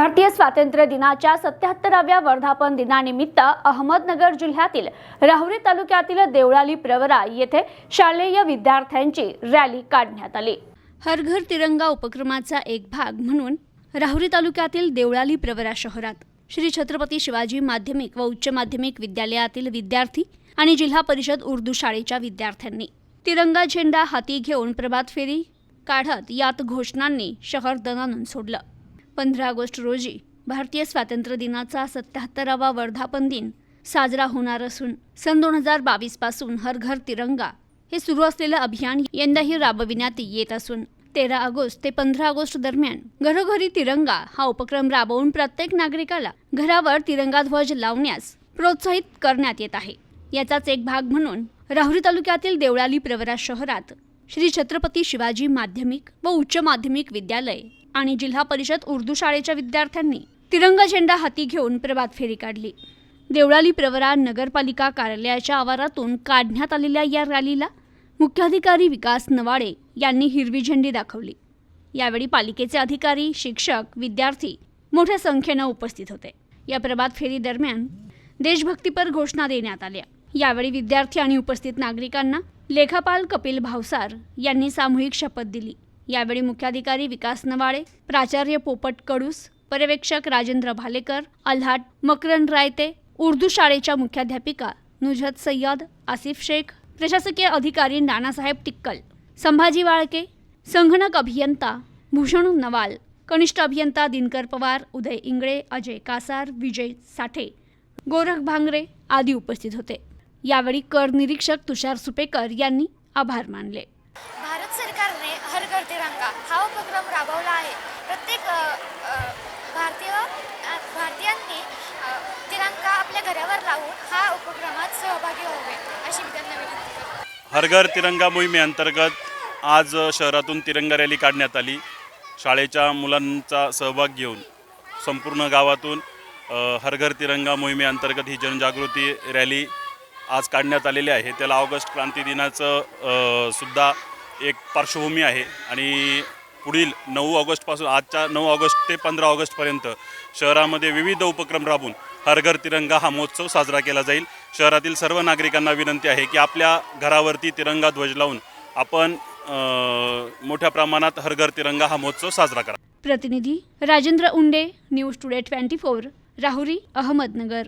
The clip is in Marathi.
भारतीय स्वातंत्र्य दिनाच्या सत्याहत्तराव्या वर्धापन दिनानिमित्त अहमदनगर जिल्ह्यातील राहुरी तालुक्यातील देवळाली प्रवरा येथे शालेय विद्यार्थ्यांची रॅली काढण्यात आली. हर घर तिरंगा उपक्रमाचा एक भाग म्हणून राहुरी तालुक्यातील देवळाली प्रवरा शहरात श्री छत्रपती शिवाजी माध्यमिक व उच्च माध्यमिक विद्यालयातील विद्यार्थी आणि जिल्हा परिषद उर्दू शाळेच्या विद्यार्थ्यांनी तिरंगा झेंडा हाती घेऊन प्रभात फेरी काढत यात घोषणांनी शहर दणानून सोडलं. पंधरा ऑगस्ट रोजी भारतीय स्वातंत्र्य दिनाचा सत्याहत्तरावा वर्धापन दिन साजरा होणार असून सन दोन हजार बावीसपासून हर घर तिरंगा हे सुरू असलेलं अभियान यंदाही राबविण्यात येत असून तेरा ऑगस्ट ते पंधरा ऑगस्ट दरम्यान घरोघरी तिरंगा हा उपक्रम राबवून प्रत्येक नागरिकाला घरावर तिरंगा ध्वज लावण्यास प्रोत्साहित करण्यात येत आहे. याचाच एक भाग म्हणून राहुरी तालुक्यातील देवळाली प्रवरा शहरात श्री छत्रपती शिवाजी माध्यमिक व उच्च माध्यमिक विद्यालय आणि जिल्हा परिषद उर्दू शाळेच्या विद्यार्थ्यांनी तिरंगा झेंडा हाती घेऊन प्रभात फेरी काढली. देवळाली प्रवरा नगरपालिका कार्यालयाच्या आवारातून काढण्यात आलेल्या या रॅलीला मुख्याधिकारी विकास नवाडे यांनी हिरवी झेंडी दाखवली. यावेळी पालिकेचे अधिकारी शिक्षक विद्यार्थी मोठ्या संख्येनं उपस्थित होते. या प्रभात फेरी दरम्यान देशभक्तीपर घोषणा देण्यात आल्या. यावेळी विद्यार्थी आणि उपस्थित नागरिकांना लेखापाल कपिल भावसार यांनी सामूहिक शपथ दिली. यावेळी मुख्याधिकारी विकास नवाळे प्राचार्य पोपट कडूस पर्यवेक्षक राजेंद्र भालेकर अल्हाट मकरन रायते उर्दू शाळेच्या मुख्याध्यापिका नुजहत सय्यद आसिफ शेख प्रशासकीय अधिकारी नानासाहेब टिक्कल संभाजी वाळके संगणक अभियंता भूषण नवाल कनिष्ठ अभियंता दिनकर पवार उदय इंगळे अजय कासार विजय साठे गोरख भांगरे आदी उपस्थित होते. यावेळी कर निरीक्षक तुषार सुपेकर यांनी आभार मानले. हर हा उपक्रम राबवला आहे. प्रत्येक भारतीय भारतीयांनी तिरंगा आपल्या घरावर लावून हा उपक्रमात सहभागी व्हावे अशी मी त्यांना विनंती करते हर घर तिरंगा मोहिमेअंतर्गत आज शहरातून तिरंगा रॅली काढण्यात आली. शाळेच्या मुलांचा सहभाग घेऊन संपूर्ण गावातून अ, हर घर तिरंगा मोहिमेअंतर्गत ही जनजागृती रॅली आज काढण्यात आलेली आहे. त्याला ऑगस्ट क्रांती दिनाचं सुद्धा एक पार्श्वभूमी आहे आणि पुढील नऊ ऑगस्टपासून आजच्या नऊ ऑगस्ट ते पंधरा ऑगस्टपर्यंत शहरामध्ये विविध उपक्रम राबून हर घर तिरंगा हा महोत्सव साजरा केला जाईल. शहरातील सर्व नागरिकांना विनंती आहे की आपल्या घरावरती तिरंगा ध्वज लावून आपण मोठ्या प्रमाणात हर घर तिरंगा हा महोत्सव साजरा करा. प्रतिनिधी Rajendra Unde news today twenty four Rahuri Ahmednagar.